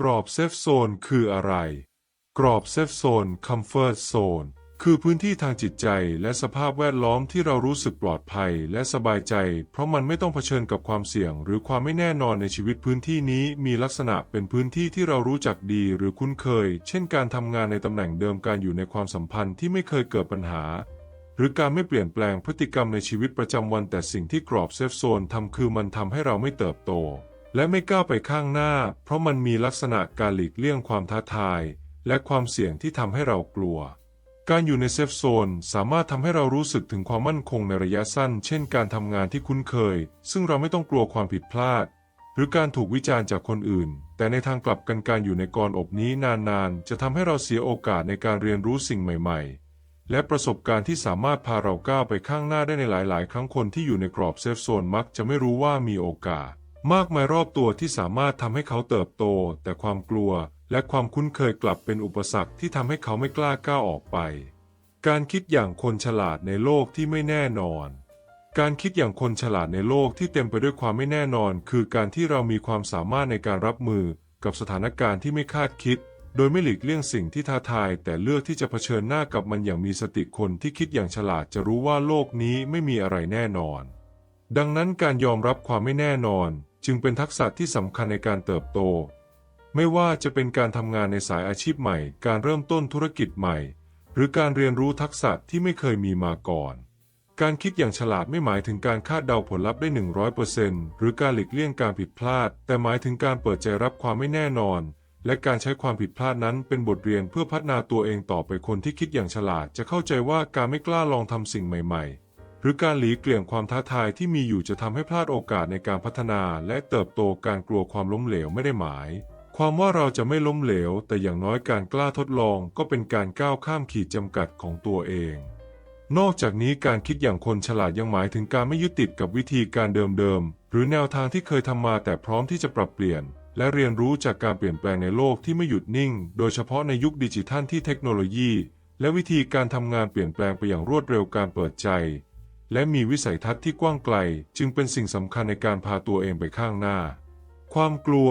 กรอบเซฟโซนคืออะไร กรอบเซฟโซน Comfort Zone คือพื้นที่ทางจิตใจและสภาพแวดล้อมที่เรารู้สึกปลอดภัยและสบายใจ เพราะมันไม่ต้องเผชิญกับความเสี่ยง หรือความไม่แน่นอนในชีวิตพื้นที่นี้มีลักษณะเป็นพื้นที่ที่เรารู้จักดีหรือคุ้นเคย เช่นการทำงานในตำแหน่งเดิมการอยู่ในความสัมพันธ์ที่ไม่เคยเกิดปัญหา หรือการไม่เปลี่ยนแปลงพฤติกรรมในชีวิตประจำวันแต่สิ่งที่กรอบเซฟโซนทำคือมันทำให้เราไม่เติบโต และไม่ก้าวไปข้างหน้า เพราะมันมีลักษณะการหลีกเลี่ยงความท้าทาย และความเสี่ยงที่ทำให้เรากลัว การอยู่ในเซฟโซนสามารถทำให้เรารู้สึกถึงความมั่นคงในระยะสั้น เช่น การทำงานที่คุ้นเคย ซึ่งเราไม่ต้องกลัวความผิดพลาด หรือการถูกวิจารณ์จากคนอื่น แต่ในทางกลับกันการอยู่ในกรอบนี้นานๆ จะทำให้เราเสียโอกาสในการเรียนรู้สิ่งใหม่ ๆและประสบการณ์ที่สามารถพาเราก้าวไปข้างหน้าได้ในหลาย ๆ ครั้งคนที่อยู่ในกรอบเซฟโซนมักจะไม่รู้ว่ามีโอกาส มากมายรอบตัวที่สามารถทำให้เขาเติบโต แต่ความกลัวและความคุ้นเคยกลับเป็นอุปสรรคที่ทำให้เขาไม่กล้าก้าวออกไป การคิดอย่างคนฉลาดในโลกที่ไม่แน่นอน การคิดอย่างคนฉลาดในโลกที่เต็มไปด้วยความไม่แน่นอน คือการที่เรามีความสามารถในการรับมือกับสถานการณ์ที่ไม่คาดคิด โดยไม่หลีกเลี่ยงสิ่งที่ท้าทาย แต่เลือกที่จะเผชิญหน้ากับมันอย่างมีสติคนที่คิดอย่างฉลาดจะรู้ว่าโลกนี้ไม่มีอะไรแน่นอน ดังนั้นการยอมรับความไม่แน่นอน จึงเป็นทักษะที่สำคัญในการเติบโต ไม่ว่าจะเป็นการทำงานในสายอาชีพใหม่ การเริ่มต้นธุรกิจใหม่ หรือการเรียนรู้ทักษะที่ไม่เคยมีมาก่อน การคิดอย่างฉลาดไม่หมายถึงการคาดเดาผลลัพธ์ได้ 100%หรือการหลีกเลี่ยงการผิดพลาด แต่หมายถึงการเปิดใจรับความไม่แน่นอน และการใช้ความผิดพลาดนั้นเป็นบทเรียนเพื่อพัฒนาตัวเองต่อไปคนที่คิดอย่างฉลาดจะเข้าใจว่าการไม่กล้าลองทำสิ่งใหม่ ๆ หรือการหลีกเลี่ยงความท้าทายที่มีอยู่จะทำให้พลาดโอกาสในการพัฒนาและเติบโตการกลัวความล้มเหลวไม่ได้หมาย ความว่าเราจะไม่ล้มเหลว แต่อย่างน้อยการกล้าทดลองก็เป็นการก้าวข้ามขีดจำกัดของตัวเอง นอกจากนี้การคิดอย่างคนฉลาดยังหมายถึงการไม่ยึดติดกับวิธีการเดิมๆหรือแนวทางที่เคยทำมาแต่พร้อมที่จะปรับเปลี่ยน และเรียนรู้จากการเปลี่ยนแปลงในโลกที่ไม่หยุดนิ่ง โดยเฉพาะในยุคดิจิทัลที่เทคโนโลยี และวิธีการทำงานเปลี่ยนแปลงไปอย่างรวดเร็วการเปิดใจ และมีวิสัยทัศน์ที่กว้างไกล จึงเป็นสิ่งสำคัญในการพาตัวเองไปข้างหน้า ความกลัว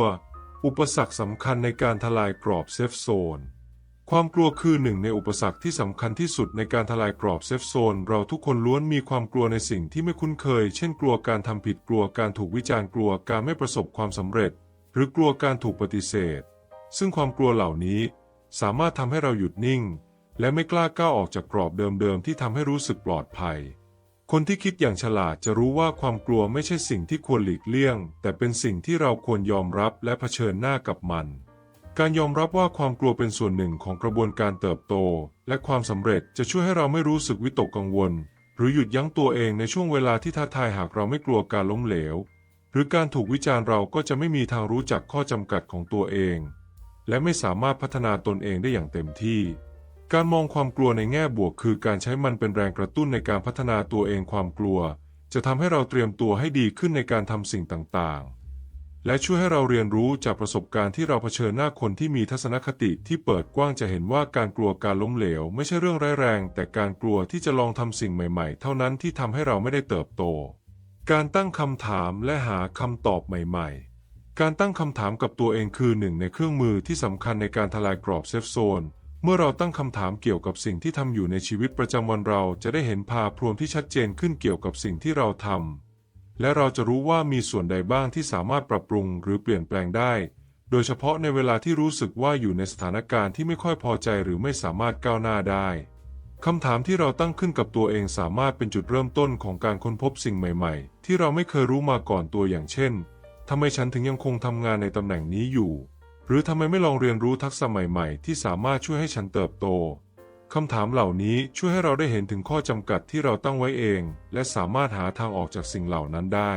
อุปสรรคสำคัญในการทลายกรอบเซฟโซน ความกลัวคือหนึ่งในอุปสรรคที่สำคัญที่สุดในการทลายกรอบเซฟโซน เราทุกคนล้วนมีความกลัวในสิ่งที่ไม่คุ้นเคย เช่น กลัวการทำผิดกลัวการถูกวิจารณ์กลัวการไม่ประสบความสำเร็จ หรือกลัวการถูกปฏิเสธ ซึ่งความกลัวเหล่านี้ สามารถทำให้เราหยุดนิ่ง และไม่กล้าก้าวออกจากกรอบเดิมๆที่ทำให้รู้สึกปลอดภัย คนที่คิดอย่างฉลาดจะรู้ว่าความกลัวไม่ใช่สิ่งที่ควรหลีกเลี่ยง แต่เป็นสิ่งที่เราควรยอมรับและเผชิญหน้ากับมัน การยอมรับว่าความกลัวเป็นส่วนหนึ่งของกระบวนการเติบโต และความสำเร็จจะช่วยให้เราไม่รู้สึกวิตกกังวล หรือหยุดยั้งตัวเองในช่วงเวลาที่ท้าทายหากเราไม่กลัวการล้มเหลว หรือการถูกวิจารณ์เราก็จะไม่มีทางรู้จักข้อจำกัดของตัวเอง และไม่สามารถพัฒนาตนเองได้อย่างเต็มที่ การมองความกลัวในแง่บวกคือการใช้มันเป็นแรงกระตุ้นในการพัฒนาตัวเองความกลัว จะทำให้เราเตรียมตัวให้ดีขึ้นในการทำสิ่งต่างๆ และช่วยให้เราเรียนรู้จากประสบการณ์ที่เราเผชิญหน้าคนที่มีทัศนคติที่เปิดกว้างจะเห็นว่าการกลัวการล้มเหลว ไม่ใช่เรื่องร้ายแรง แต่การกลัวที่จะลองทำสิ่งใหม่ๆ เท่านั้นที่ทำให้เราไม่ได้เติบโต การตั้งคำถามและหาคำตอบใหม่ ๆ การตั้งคำถามกับตัวเองคือหนึ่งในเครื่องมือที่สำคัญในการทลายกรอบเซฟโซน เมื่อเราตั้งคำถามเกี่ยวกับสิ่งที่ทำอยู่ในชีวิตประจำวันเราจะได้เห็นภาพรวมที่ชัดเจนขึ้นเกี่ยวกับสิ่งที่เราทำและเราจะรู้ว่ามีส่วนใดบ้างที่สามารถปรับปรุงหรือเปลี่ยนแปลงได้ โดยเฉพาะในเวลาที่รู้สึกว่าอยู่ในสถานการณ์ที่ไม่ค่อยพอใจหรือไม่สามารถก้าวหน้าได้คำถามที่เราตั้งขึ้นกับตัวเองสามารถเป็นจุดเริ่มต้นของการค้นพบสิ่งใหม่ ๆ ที่เราไม่เคยรู้มาก่อนตัวอย่างเช่นทำไมฉันถึงยังคงทำงานในตำแหน่งนี้อยู่ รือทำไมไม่ลองเรียนรู้ทักษะใหม่ๆ ที่สามารถช่วยให้ฉันเติบโตคำถามเหล่านี้ช่วยให้เราได้เห็นถึงข้อจำกัดที่เราตั้งไว้เอง และสามารถหาทางออกจากสิ่งเหล่านั้นได้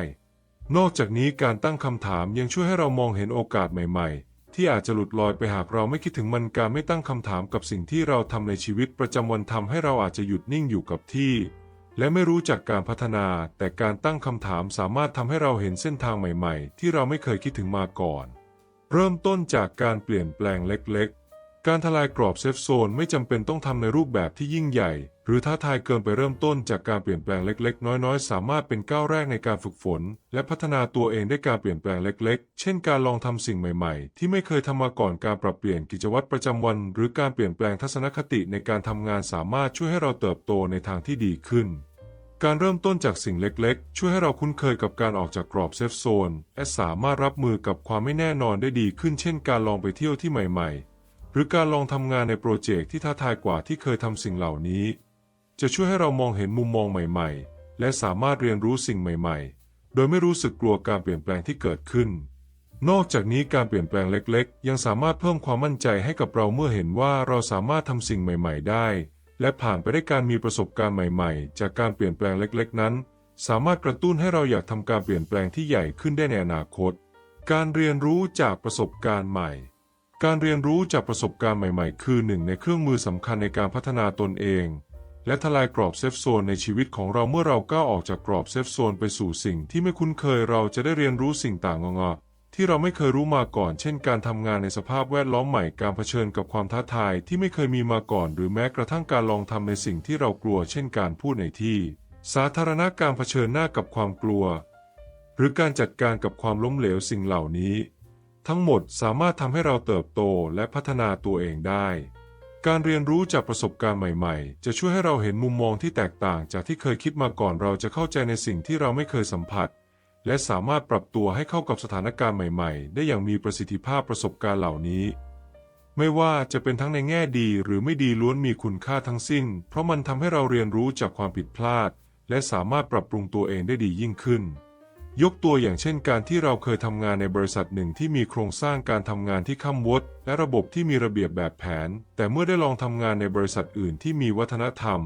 นอกจากนี้การตั้งคำถามยังช่วยให้เรามองเห็นโอกาสใหม่ๆ ที่อาจจะหลุดลอยไปหากเราไม่คิดถึงมันการไม่ตั้งคำถามกับสิ่งที่เราทำในชีวิตประจำวันทำให้เราอาจจะหยุดนิ่งอยู่กับที่ และไม่รู้จักการพัฒนา แต่การตั้งคำถามสามารถทำให้เราเห็นเส้นทางใหม่ ๆ ที่เราไม่เคยคิดถึงมาก่อน เริ่มต้นจากการเปลี่ยนแปลงเล็กๆ การทลายกรอบเซฟโซนไม่จำเป็นต้องทำในรูปแบบที่ยิ่งใหญ่ หรือท้าทายเกินไปเริ่มต้นจากการเปลี่ยนแปลงเล็ก ๆ น้อยๆ สามารถเป็นก้าวแรกในการฝึกฝน และพัฒนาตัวเองด้วยการเปลี่ยนแปลงเล็ก ๆ เช่น การลองทำสิ่งใหม่ ๆ ที่ไม่เคยทำมาก่อนการปรับเปลี่ยนกิจวัตรประจำวัน หรือการเปลี่ยนแปลงทัศนคติในการทำงานสามารถช่วยให้เราเติบโตในทางที่ดีขึ้น การเริ่มต้นจากสิ่งเล็กๆ ช่วยให้เราคุ้นเคยกับการออกจากกรอบเซฟโซนและสามารถรับมือกับความไม่แน่นอนได้ดีขึ้นเช่นการลองไปเที่ยวที่ใหม่ๆ หรือการลองทำงานในโปรเจกต์ที่ท้าทายกว่าที่เคยทำสิ่งเหล่านี้ จะช่วยให้เรามองเห็นมุมมองใหม่ๆ และสามารถเรียนรู้สิ่งใหม่ๆ โดยไม่รู้สึกกลัวการเปลี่ยนแปลงที่เกิดขึ้น นอกจากนี้การเปลี่ยนแปลงเล็ก ๆ ยังสามารถเพิ่มความมั่นใจให้กับเราเมื่อเห็นว่าเราสามารถทำสิ่งใหม่ ๆ ได้ และผ่านไปได้การมีประสบการณ์ใหม่ๆ จากการเปลี่ยนแปลงเล็กๆ นั้น สามารถกระตุ้นให้เราอยากทำการเปลี่ยนแปลงที่ใหญ่ขึ้นได้ในอนาคต การเรียนรู้จากประสบการณ์ใหม่ การเรียนรู้จากประสบการณ์ใหม่ๆ คือหนึ่งในเครื่องมือสำคัญในการพัฒนาตนเอง และทลายกรอบเซฟโซนในชีวิตของเราเมื่อเราก้าวออกจากกรอบเซฟโซนไปสู่สิ่งที่ไม่คุ้นเคยเราจะได้เรียนรู้สิ่งต่างงอๆ ที่เราไม่เคยรู้มาก่อน เช่นการทำงานในสภาพแวดล้อมใหม่ การเผชิญกับความท้าทายที่ไม่เคยมีมาก่อน หรือแม้กระทั่งการลองทำในสิ่งที่เรากลัว เช่นการพูดในที่ สาธารณะการเผชิญหน้ากับความกลัว หรือการจัดการกับความล้มเหลวสิ่งเหล่านี้ ทั้งหมดสามารถทำให้เราเติบโตและพัฒนาตัวเองได้ การเรียนรู้จากประสบการณ์ใหม่ ๆ จะช่วยให้เราเห็นมุมมองที่แตกต่างจากที่เคยคิดมาก่อนเราจะเข้าใจในสิ่งที่เราไม่เคยสัมผัส และสามารถปรับตัวให้เข้ากับสถานการณ์ใหม่ ๆ ได้อย่างมีประสิทธิภาพประสบการณ์เหล่านี้ ไม่ว่าจะเป็นทั้งในแง่ดีหรือไม่ดีล้วนมีคุณค่าทั้งสิ้น เพราะมันทำให้เราเรียนรู้จากความผิดพลาด และสามารถปรับปรุงตัวเองได้ดียิ่งขึ้น ยกตัวอย่างเช่น การที่เราเคยทำงานในบริษัทหนึ่งที่มีโครงสร้างการทำงานที่ข้ามวดและระบบที่มีระเบียบแบบแผน แต่เมื่อได้ลองทำงานในบริษัทอื่นที่มีวัฒนธรรม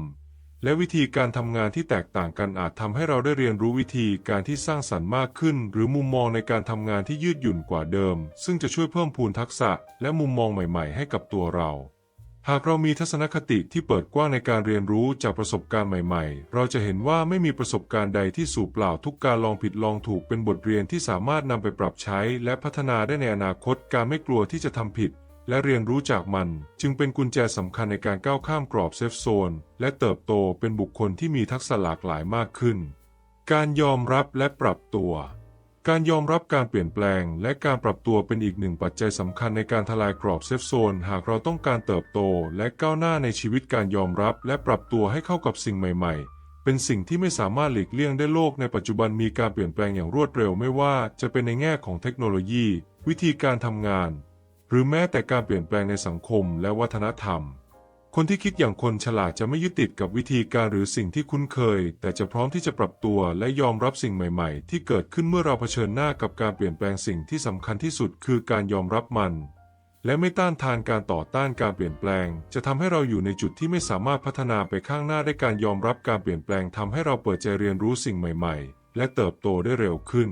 และวิธีการทำงานที่แตกต่างกันอาจทำให้เราได้เรียนรู้วิธีการที่สร้างสรรค์มากขึ้น หรือมุมมองในการทำงานที่ยืดหยุ่นกว่าเดิม ซึ่งจะช่วยเพิ่มพูนทักษะและมุมมองใหม่ ๆ ให้กับตัวเรา หากเรามีทัศนคติที่เปิดกว้างในการเรียนรู้จากประสบการณ์ใหม่ ๆ เราจะเห็นว่าไม่มีประสบการณ์ใดที่สูญเปล่าทุกการลองผิดลองถูกเป็นบทเรียนที่สามารถนำไปปรับใช้ และพัฒนาได้ในอนาคตการไม่กลัวที่จะทำผิด และเรียนรู้จากมัน จึงเป็นกุญแจสำคัญในการก้าวข้ามกรอบเซฟโซน และเติบโตเป็นบุคคลที่มีทักษะหลากหลายมากขึ้น การยอมรับและปรับตัว การยอมรับการเปลี่ยนแปลง และการปรับตัวเป็นอีกหนึ่งปัจจัยสำคัญในการทลายกรอบเซฟโซน หากเราต้องการเติบโต และก้าวหน้าในชีวิตการยอมรับ และปรับตัวให้เข้ากับสิ่งใหม่ ๆเป็นสิ่งที่ไม่สามารถหลีกเลี่ยงได้โลกในปัจจุบันมีการเปลี่ยนแปลงอย่างรวดเร็วไม่ว่าจะเป็นในแง่ของเทคโนโลยี วิธีการทำงาน หรือแม้แต่การเปลี่ยนแปลงในสังคมและวัฒนธรรม คนที่คิดอย่างคนฉลาดจะไม่ยึดติดกับวิธีการหรือสิ่งที่คุ้นเคย แต่จะพร้อมที่จะปรับตัวและยอมรับสิ่งใหม่ๆ ที่เกิดขึ้นเมื่อเราเผชิญหน้ากับการเปลี่ยนแปลงสิ่งที่สำคัญที่สุดคือการยอมรับมัน และไม่ต้านทานการต่อต้านการเปลี่ยนแปลง จะทำให้เราอยู่ในจุดที่ไม่สามารถพัฒนาไปข้างหน้าได้การยอมรับการเปลี่ยนแปลงทำให้เราเปิดใจเรียนรู้สิ่งใหม่ ๆ และเติบโตได้เร็วขึ้น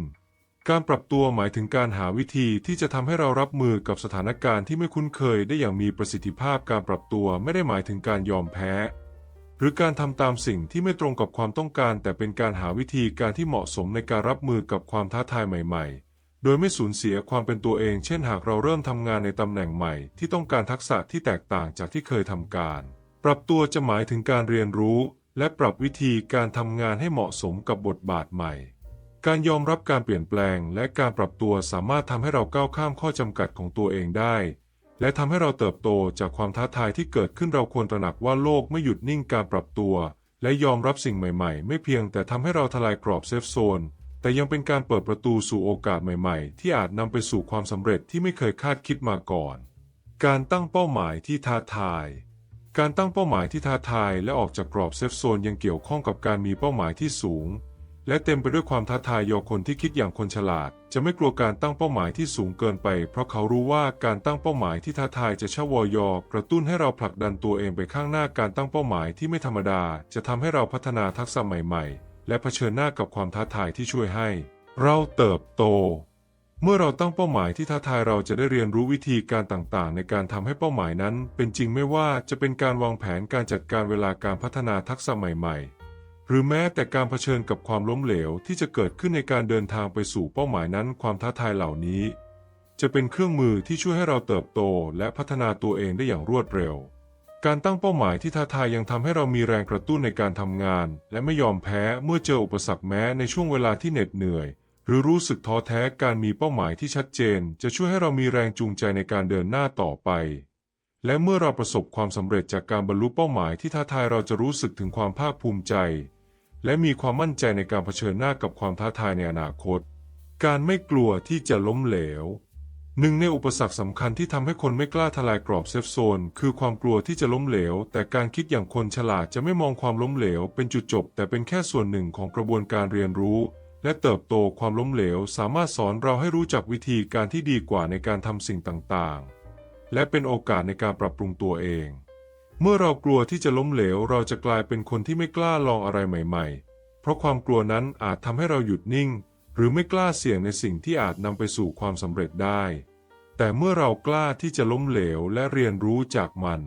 การปรับตัวหมายถึงการหาวิธีที่จะทำให้เรารับมือกับสถานการณ์ที่ไม่คุ้นเคยได้อย่างมีประสิทธิภาพการปรับตัวไม่ได้หมายถึงการยอมแพ้ หรือการทำตามสิ่งที่ไม่ตรงกับความต้องการ แต่เป็นการหาวิธีการที่เหมาะสมในการรับมือกับความท้าทายใหม่ ๆโดยไม่สูญเสียความเป็นตัวเอง เช่น หากเราเริ่มทำงานในตำแหน่งใหม่ ที่ต้องการทักษะที่แตกต่างจากที่เคยทำการ ปรับตัวจะหมายถึงการเรียนรู้ และปรับวิธีการทำงานให้เหมาะสมกับบทบาทใหม่ การยอมรับการเปลี่ยนแปลงและการปรับตัวสามารถทำให้เราก้าวข้ามข้อจำกัดของตัวเองได้ และทำให้เราเติบโตจากความท้าทายที่เกิดขึ้นเราควรตระหนักว่าโลกไม่หยุดนิ่งการปรับตัว และยอมรับสิ่งใหม่ๆ ไม่เพียงแต่ทำให้เราทลายกรอบเซฟโซน แต่ยังเป็นการเปิดประตูสู่โอกาสใหม่ๆ ที่อาจนำไปสู่ความสำเร็จที่ไม่เคยคาดคิดมาก่อน การตั้งเป้าหมายที่ท้าทาย การตั้งเป้าหมายที่ท้าทายและออกจากกรอบเซฟโซนยังเกี่ยวข้องกับการมีเป้าหมายที่สูง และเต็มไปด้วยความท้าทายยอคนที่คิดอย่างคนฉลาด จะไม่กลัวการตั้งเป้าหมายที่สูงเกินไป เพราะเขารู้ว่าการตั้งเป้าหมายที่ท้าทายจะช่วยอยกระตุ้นให้เราผลักดันตัวเองไปข้างหน้าการตั้งเป้าหมายที่ไม่ธรรมดา จะทำให้เราพัฒนาทักษะใหม่ ๆ และเผชิญหน้ากับความท้าทายที่ช่วยให้ เราเติบโต เมื่อเราตั้งเป้าหมายที่ท้าทายเราจะได้เรียนรู้วิธีการต่างๆ ในการทำให้เป้าหมายนั้น เป็นจริงไม่ว่าจะเป็นการวางแผนการจัดการเวลาการพัฒนาทักษะใหม่ ๆ หรือแม้แต่การเผชิญกับความล้มเหลวที่จะเกิดขึ้นในการเดินทางไปสู่เป้าหมายนั้น ความท้าทายเหล่านี้ จะเป็นเครื่องมือที่ช่วยให้เราเติบโตและพัฒนาตัวเองได้อย่างรวดเร็ว การตั้งเป้าหมายที่ท้าทายยังทำให้เรามีแรงกระตุ้นในการทำงาน และไม่ยอมแพ้เมื่อเจออุปสรรคแม้ในช่วงเวลาที่เหน็ดเหนื่อย หรือรู้สึกท้อแท้การมีเป้าหมายที่ชัดเจน จะช่วยให้เรามีแรงจูงใจในการเดินหน้าต่อไปและเมื่อเราประสบความสำเร็จจากการบรรลุเป้าหมายที่ท้าทายเราจะรู้สึกถึงความภาคภูมิใจ และมีความมั่นใจในการเผชิญหน้ากับความท้าทายในอนาคต การไม่กลัวที่จะล้มเหลว หนึ่งในอุปสรรคสำคัญที่ทำให้คนไม่กล้าทลายกรอบเซฟโซน คือความกลัวที่จะล้มเหลว แต่การคิดอย่างคนฉลาดจะไม่มองความล้มเหลว เป็นจุดจบ แต่เป็นแค่ส่วนหนึ่งของกระบวนการเรียนรู้ และเติบโตความล้มเหลว สามารถสอนเราให้รู้จักวิธีการที่ดีกว่าในการทำสิ่งต่างๆ และเป็นโอกาสในการปรับปรุงตัวเอง เมื่อเรากลัวที่จะล้มเหลว เราจะกลายเป็นคนที่ไม่กล้าลองอะไรใหม่ ๆ เพราะความกลัวนั้นอาจทำให้เราหยุดนิ่ง หรือไม่กล้าเสี่ยงในสิ่งที่อาจนำไปสู่ความสำเร็จได้ แต่เมื่อเรากล้าที่จะล้มเหลวและเรียนรู้จากมัน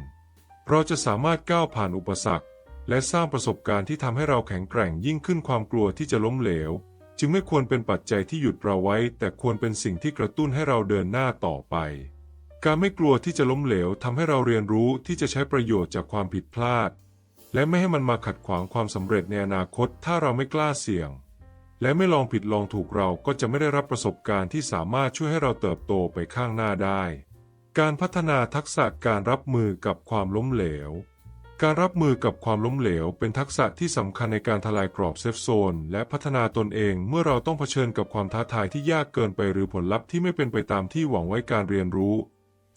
เราจะสามารถก้าวผ่านอุปสรรค และสร้างประสบการณ์ที่ทำให้เราแข็งแกร่งยิ่งขึ้นความกลัวที่จะล้มเหลว จึงไม่ควรเป็นปัจจัยที่หยุดเราไว้ แต่ควรเป็นสิ่งที่กระตุ้นให้เราเดินหน้าต่อไป การไม่กลัวที่จะล้มเหลวทำให้เราเรียนรู้ที่จะใช้ประโยชน์จากความผิดพลาด และไม่ให้มันมาขัดขวางความสำเร็จในอนาคต ถ้าเราไม่กล้าเสี่ยง และไม่ลองผิดลองถูกเราก็จะไม่ได้รับประสบการณ์ที่สามารถช่วยให้เราเติบโตไปข้างหน้าได้ การพัฒนาทักษะการรับมือกับความล้มเหลว การรับมือกับความล้มเหลว เป็นทักษะที่สำคัญในการทลายกรอบเซฟโซนและพัฒนาตนเองเมื่อเราต้องเผชิญกับความท้าทายที่ยากเกินไปหรือผลลัพธ์ที่ไม่เป็นไปตามที่หวังไว้การเรียนรู้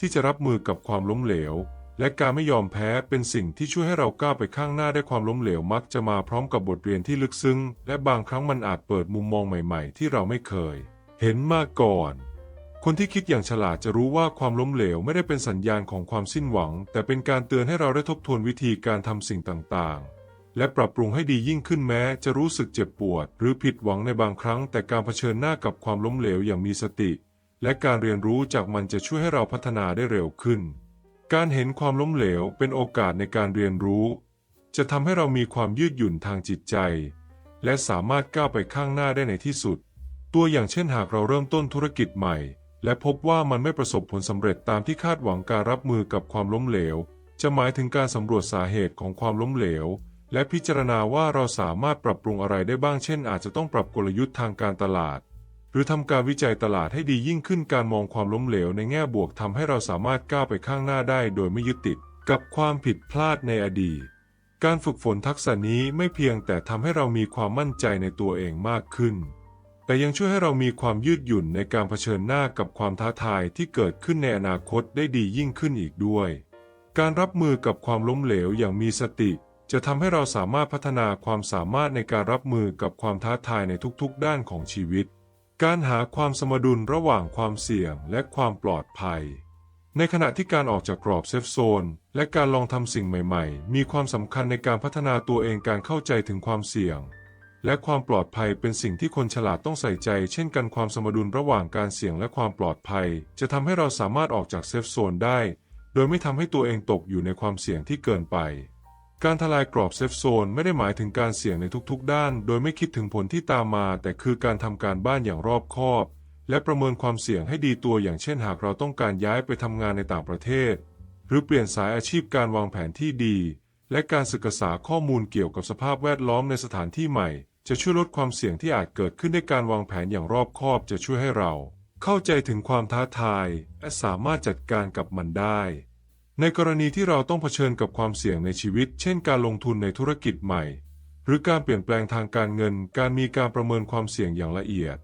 ที่จะรับมือกับความล้มเหลว และการไม่ยอมแพ้เป็นสิ่งที่ช่วยให้เราก้าวไปข้างหน้าได้ความล้มเหลวมักจะมาพร้อมกับบทเรียนที่ลึกซึ้ง และบางครั้งมันอาจเปิดมุมมองใหม่ๆ ที่เราไม่เคย เห็นมาก่อน คนที่คิดอย่างฉลาดจะรู้ว่าความล้มเหลวไม่ได้เป็นสัญญาณของความสิ้นหวัง แต่เป็นการเตือนให้เราได้ทบทวนวิธีการทำสิ่งต่างๆและปรับปรุงให้ดียิ่งขึ้นแม้ จะรู้สึกเจ็บปวด หรือผิดหวังในบางครั้ง แต่การเผชิญหน้ากับความล้มเหลวอย่างมีสติ และการเรียนรู้จากมันจะช่วยให้เราพัฒนาได้เร็วขึ้น การเห็นความล้มเหลวเป็นโอกาสในการเรียนรู้ จะทำให้เรามีความยืดหยุ่นทางจิตใจ และสามารถก้าวไปข้างหน้าได้ในที่สุด ตัวอย่างเช่นหากเราเริ่มต้นธุรกิจใหม่ และพบว่ามันไม่ประสบผลสำเร็จตามที่คาดหวังการรับมือกับความล้มเหลว จะหมายถึงการสำรวจสาเหตุของความล้มเหลวและพิจารณาว่าเราสามารถปรับปรุงอะไรได้บ้าง เช่น อาจจะต้องปรับกลยุทธ์ทางการตลาด หรือทำการวิจัยตลาดให้ดียิ่งขึ้นการมองความล้มเหลวในแง่บวกทำให้เราสามารถก้าวไปข้างหน้าได้โดยไม่ยึดติดกับความผิดพลาดในอดีต การฝึกฝนทักษะนี้ไม่เพียงแต่ทำให้เรามีความมั่นใจในตัวเองมากขึ้น แต่ยังช่วยให้เรามีความยืดหยุ่นในการเผชิญหน้ากับความท้าทายที่เกิดขึ้นในอนาคตได้ดียิ่งขึ้นอีกด้วย การรับมือกับความล้มเหลวอย่างมีสติ จะทำให้เราสามารถพัฒนาความสามารถในการรับมือกับความท้าทายในทุกๆ ด้านของชีวิต การหาความสมดุลระหว่างความเสี่ยงและความปลอดภัย ในขณะที่การออกจากกรอบเซฟโซน และการลองทำสิ่งใหม่ ๆ มีความสำคัญในการพัฒนาตัวเองการเข้าใจถึงความเสี่ยง และความปลอดภัยเป็นสิ่งที่คนฉลาดต้องใส่ใจ เช่นกันความสมดุลระหว่างการเสี่ยงและความปลอดภัย จะทำให้เราสามารถออกจากเซฟโซนได้ โดยไม่ทำให้ตัวเองตกอยู่ในความเสี่ยงที่เกินไป การทลายกรอบเซฟโซนไม่ได้หมายถึงการเสี่ยงในทุกๆ ด้าน โดยไม่คิดถึงผลที่ตามมา แต่คือการทำการบ้านอย่างรอบคอบ และประเมินความเสี่ยงให้ดีตัวอย่างเช่นหากเราต้องการย้ายไปทำงานในต่างประเทศ หรือเปลี่ยนสายอาชีพการวางแผนที่ดี และการศึกษาข้อมูลเกี่ยวกับสภาพแวดล้อมในสถานที่ใหม่ จะช่วยลดความเสี่ยงที่อาจเกิดขึ้นในการวางแผนอย่างรอบคอบจะช่วยให้เรา เข้าใจถึงความท้าทาย และสามารถจัดการกับมันได้ ในกรณีที่เราต้องเผชิญกับความเสี่ยงในชีวิต เช่นการลงทุนในธุรกิจใหม่ หรือการเปลี่ยนแปลงทางการเงิน การมีการประเมินความเสี่ยงอย่างละเอียด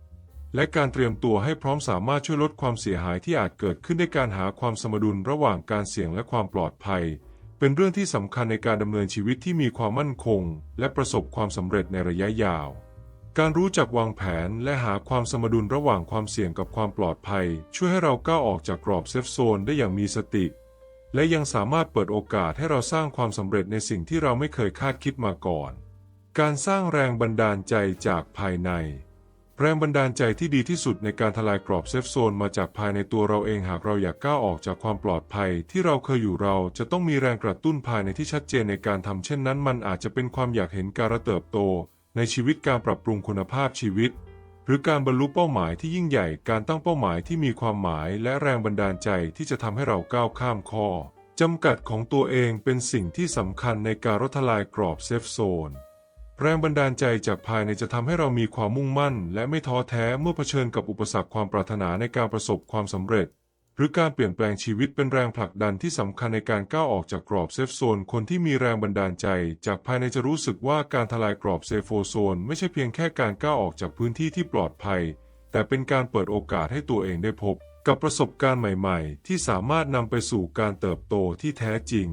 และการเตรียมตัวให้พร้อมสามารถช่วยลดความเสียหายที่อาจเกิดขึ้นในการหาความสมดุลระหว่างการเสี่ยงและความปลอดภัย เป็นเรื่องที่สำคัญในการดำเนินชีวิตที่มีความมั่นคง และประสบความสำเร็จในระยะยาวการรู้จักวางแผนและหาความสมดุลระหว่างความเสี่ยงกับความปลอดภัย ช่วยให้เราก้าวออกจากกรอบเซฟโซนได้อย่างมีสติ และยังสามารถเปิดโอกาสให้เราสร้างความสำเร็จในสิ่งที่เราไม่เคยคาดคิดมาก่อน การสร้างแรงบันดาลใจจากภายใน แรงบันดาลใจที่ดีที่สุดในการทลายกรอบเซฟโซนมาจากภายในตัวเราเองหากเราอยากก้าวออกจากความปลอดภัยที่เราเคยอยู่เราจะต้องมีแรงกระตุ้นภายในที่ชัดเจนในการทำเช่นนั้น มันอาจจะเป็นความอยากเห็นการเติบโต ในชีวิตการปรับปรุงคุณภาพชีวิต รือการบรรลุเป้าหมายที่ยิ่งใหญ่การตั้งเป้าหมายที่มีความหมายและแรงบันดาลใจที่จะทำให้เราก้าวข้ามข้อจำกัดของตัวเองเป็นสิ่งที่สำคัญในการลดทลายกรอบเซฟโซนแรงบันดาลใจจากภายในจะทำให้เรามีความมุ่งมั่น และไม่ท้อแท้เมื่อเผชิญกับอุปสรรคความปรารถนาในการประสบความสำเร็จ หรือการเปลี่ยนแปลงชีวิตเป็นแรงผลักดันที่สำคัญในการก้าวออกจากกรอบเซฟโซน คนที่มีแรงบันดาลใจ จากภายในจะรู้สึกว่าการทลายกรอบเซฟโซน ไม่ใช่เพียงแค่การก้าวออกจากพื้นที่ที่ปลอดภัย แต่เป็นการเปิดโอกาสให้ตัวเองได้พบ กับประสบการณ์ใหม่ๆ ที่สามารถนำไปสู่การเติบโตที่แท้จริง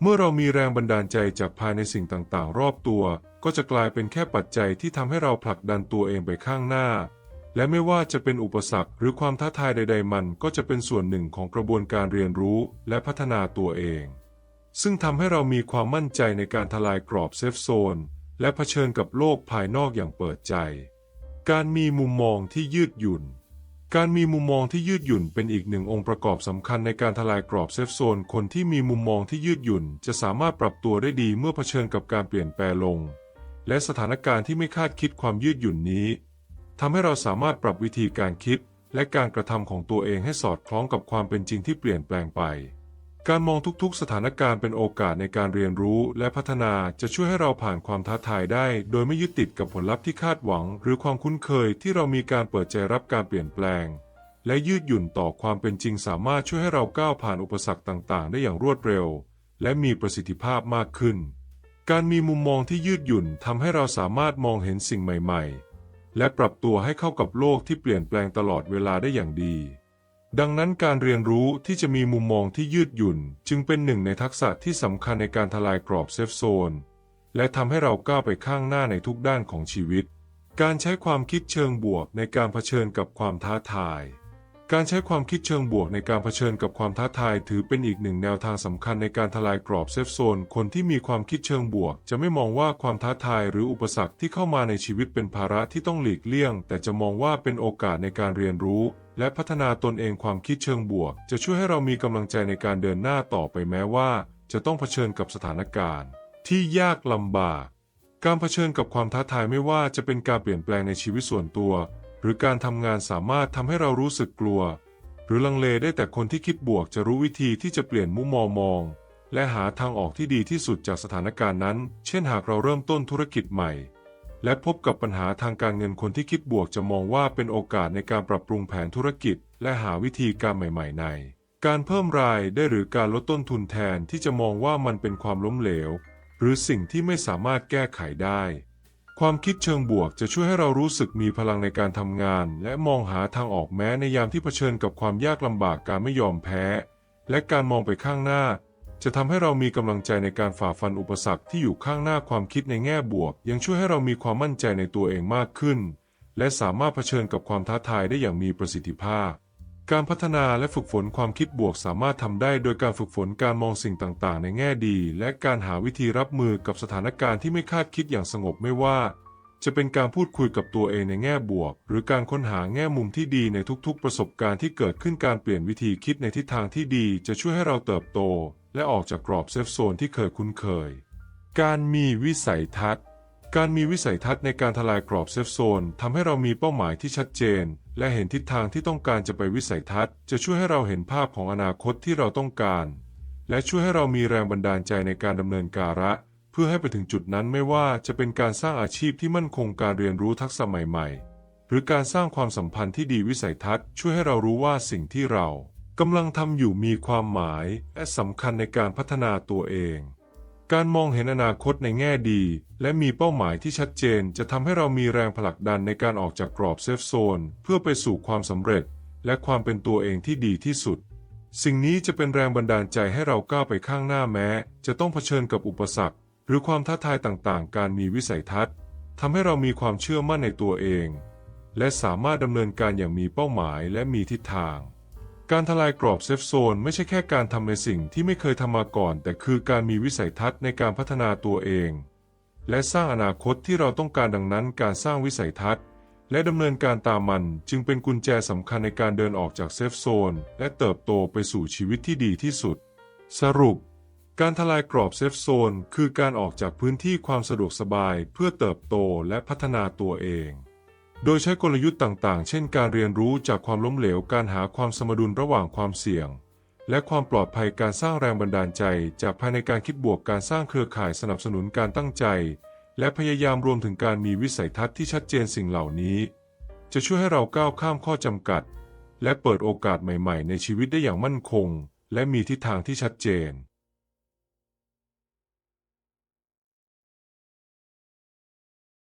เมื่อเรามีแรงบันดาลใจจากภายในสิ่งต่างๆ รอบตัว ก็จะกลายเป็นแค่ปัจจัยที่ทำให้เราผลักดันตัวเองไปข้างหน้า และไม่ว่าจะเป็นอุปสรรคหรือความท้าทายใด ๆ มันก็จะเป็นส่วนหนึ่งของกระบวนการเรียนรู้และพัฒนาตัวเอง ซึ่งทำให้เรามีความมั่นใจในการทลายกรอบเซฟโซน และเผชิญกับโลกภายนอกอย่างเปิดใจ การมีมุมมองที่ยืดหยุ่น การมีมุมมองที่ยืดหยุ่นเป็นอีกหนึ่งองค์ประกอบสำคัญในการทลายกรอบเซฟโซน คนที่มีมุมมองที่ยืดหยุ่น จะสามารถปรับตัวได้ดีเมื่อเผชิญกับการเปลี่ยนแปลงลง และสถานการณ์ที่ไม่คาดคิดความยืดหยุ่นนี้ ทำให้เราสามารถปรับวิธีการคิด และการกระทำของตัวเองให้สอดคล้องกับความเป็นจริงที่เปลี่ยนแปลงไป การมองทุกๆ สถานการณ์เป็นโอกาสในการเรียนรู้และพัฒนาจะช่วยให้เราผ่านความท้าทายได้ โดยไม่ยึดติดกับผลลัพธ์ที่คาดหวัง หรือความคุ้นเคยที่เรามีการเปิดใจรับการเปลี่ยนแปลง และยืดหยุ่นต่อความเป็นจริงสามารถช่วยให้เราก้าวผ่านอุปสรรคต่างๆ ได้อย่างรวดเร็ว และมีประสิทธิภาพมากขึ้น การมีมุมมองที่ยืดหยุ่นทำให้เราสามารถมองเห็นสิ่งใหม่ ๆ และปรับตัวให้เข้ากับโลกที่เปลี่ยนแปลงตลอดเวลาได้อย่างดี ดังนั้นการเรียนรู้ที่จะมีมุมมองที่ยืดหยุ่น จึงเป็นหนึ่งในทักษะที่สำคัญในการทลายกรอบเซฟโซน และทำให้เราก้าวไปข้างหน้าในทุกด้านของชีวิต การใช้ความคิดเชิงบวกในการเผชิญกับความท้าทาย การใช้ความคิดเชิงบวกในการเผชิญกับความท้าทายถือเป็นอีกหนึ่งแนวทางสำคัญในการทลายกรอบเซฟโซน คนที่มีความคิดเชิงบวก จะไม่มองว่าความท้าทายหรืออุปสรรคที่เข้ามาในชีวิตเป็นภาระที่ต้องหลีกเลี่ยง แต่จะมองว่าเป็นโอกาสในการเรียนรู้ และพัฒนาตนเองความคิดเชิงบวก จะช่วยให้เรามีกำลังใจในการเดินหน้าต่อไปแม้ว่า จะต้องเผชิญกับสถานการณ์ ที่ยากลำบาก การเผชิญกับความท้าทายไม่ว่าจะเป็นการเปลี่ยนแปลงในชีวิตส่วนตัว รือการทำงานสามารถทำให้เรารู้สึกกลัว หรือลังเลได้แต่คนที่คิดบวกจะรู้วิธีที่จะเปลี่ยนมุมมองมอง และหาทางออกที่ดีที่สุดจากสถานการณ์นั้น เช่นหากเราเริ่มต้นธุรกิจใหม่ และพบกับปัญหาทางการเงินคนที่คิดบวกจะมองว่าเป็นโอกาสในการปรับปรุงแผนธุรกิจ และหาวิธีการใหม่ ๆ ใน การเพิ่มรายได้หรือการลดต้นทุนแทนที่จะมองว่ามันเป็นความล้มเหลว หรือสิ่งที่ไม่สามารถแก้ไขได้ ความคิดเชิงบวกจะช่วยให้เรารู้สึกมีพลังในการทำงาน และมองหาทางออกแม้ในยามที่เผชิญกับความยากลำบากการไม่ยอมแพ้ และการมองไปข้างหน้า จะทำให้เรามีกำลังใจในการฝ่าฟันอุปสรรคที่อยู่ข้างหน้าความคิดในแง่บวก ยังช่วยให้เรามีความมั่นใจในตัวเองมากขึ้น และสามารถเผชิญกับความท้าทายได้อย่างมีประสิทธิภาพ การพัฒนาและฝึกฝนความคิดบวกสามารถทำได้โดยการฝึกฝนการมองสิ่งต่างๆ ในแง่ดี และการหาวิธีรับมือกับสถานการณ์ที่ไม่คาดคิดอย่างสงบไม่ว่า จะเป็นการพูดคุยกับตัวเองในแง่บวก หรือการค้นหาแง่มุมที่ดีในทุกๆ ประสบการณ์ที่เกิดขึ้นการเปลี่ยนวิธีคิดในทิศทางที่ดีจะช่วยให้เราเติบโต และออกจากกรอบเซฟโซนที่เคยคุ้นเคย การมีวิสัยทัศน์ การมีวิสัยทัศน์ในการทลายกรอบเซฟโซนทำให้เรามีเป้าหมายที่ชัดเจน และเห็นทิศทางที่ต้องการจะไปวิสัยทัศน์ จะช่วยให้เราเห็นภาพของอนาคตที่เราต้องการ และช่วยให้เรามีแรงบันดาลใจในการดำเนินการะ เพื่อให้ไปถึงจุดนั้นไม่ว่าจะเป็นการสร้างอาชีพที่มั่นคงการเรียนรู้ทักษะใหม่ๆ หรือการสร้างความสัมพันธ์ที่ดีวิสัยทัศน์ ช่วยให้เรารู้ว่าสิ่งที่เรากำลังทำอยู่มีความหมายและสำคัญในการพัฒนาตัวเอง การมองเห็นอนาคตในแง่ดี และมีเป้าหมายที่ชัดเจนจะทำให้เรามีแรงผลักดันในการออกจากกรอบเซฟโซน เพื่อไปสู่ความสำเร็จ และความเป็นตัวเองที่ดีที่สุด สิ่งนี้จะเป็นแรงบันดาลใจให้เราก้าวไปข้างหน้าแม้ จะต้องเผชิญกับอุปสรรค หรือความท้าทายต่างๆ การมีวิสัยทัศน์ทำให้เรามีความเชื่อมั่นในตัวเอง และสามารถดำเนินการอย่างมีเป้าหมายและมีทิศทาง การทลายกรอบเซฟโซนไม่ใช่แค่การทำในสิ่งที่ไม่เคยทำมาก่อน แต่คือการมีวิสัยทัศน์ในการพัฒนาตัวเอง และสร้างอนาคตที่เราต้องการดังนั้นการสร้างวิสัยทัศน์ และดำเนินการตามมันจึงเป็นกุญแจสำคัญในการเดินออกจากเซฟโซนและเติบโตไปสู่ชีวิตที่ดีที่สุด สรุป การทลายกรอบเซฟโซนคือการออกจากพื้นที่ความสะดวกสบายเพื่อเติบโตและพัฒนาตัวเอง โดยใช้กลยุทธ์ต่างๆ เช่นการเรียนรู้จากความล้มเหลว การหาความสมดุลระหว่างความเสี่ยง และความปลอดภัย การสร้างแรงบันดาลใจ จากภายในการคิดบวก การสร้างเครือข่ายสนับสนุนการตั้งใจ และพยายามรวมถึงการมีวิสัยทัศน์ที่ชัดเจนสิ่งเหล่านี้ จะช่วยให้เราก้าวข้ามข้อจำกัด และเปิดโอกาสใหม่ ๆ ในชีวิตได้อย่างมั่นคง และมีทิศทางที่ชัดเจน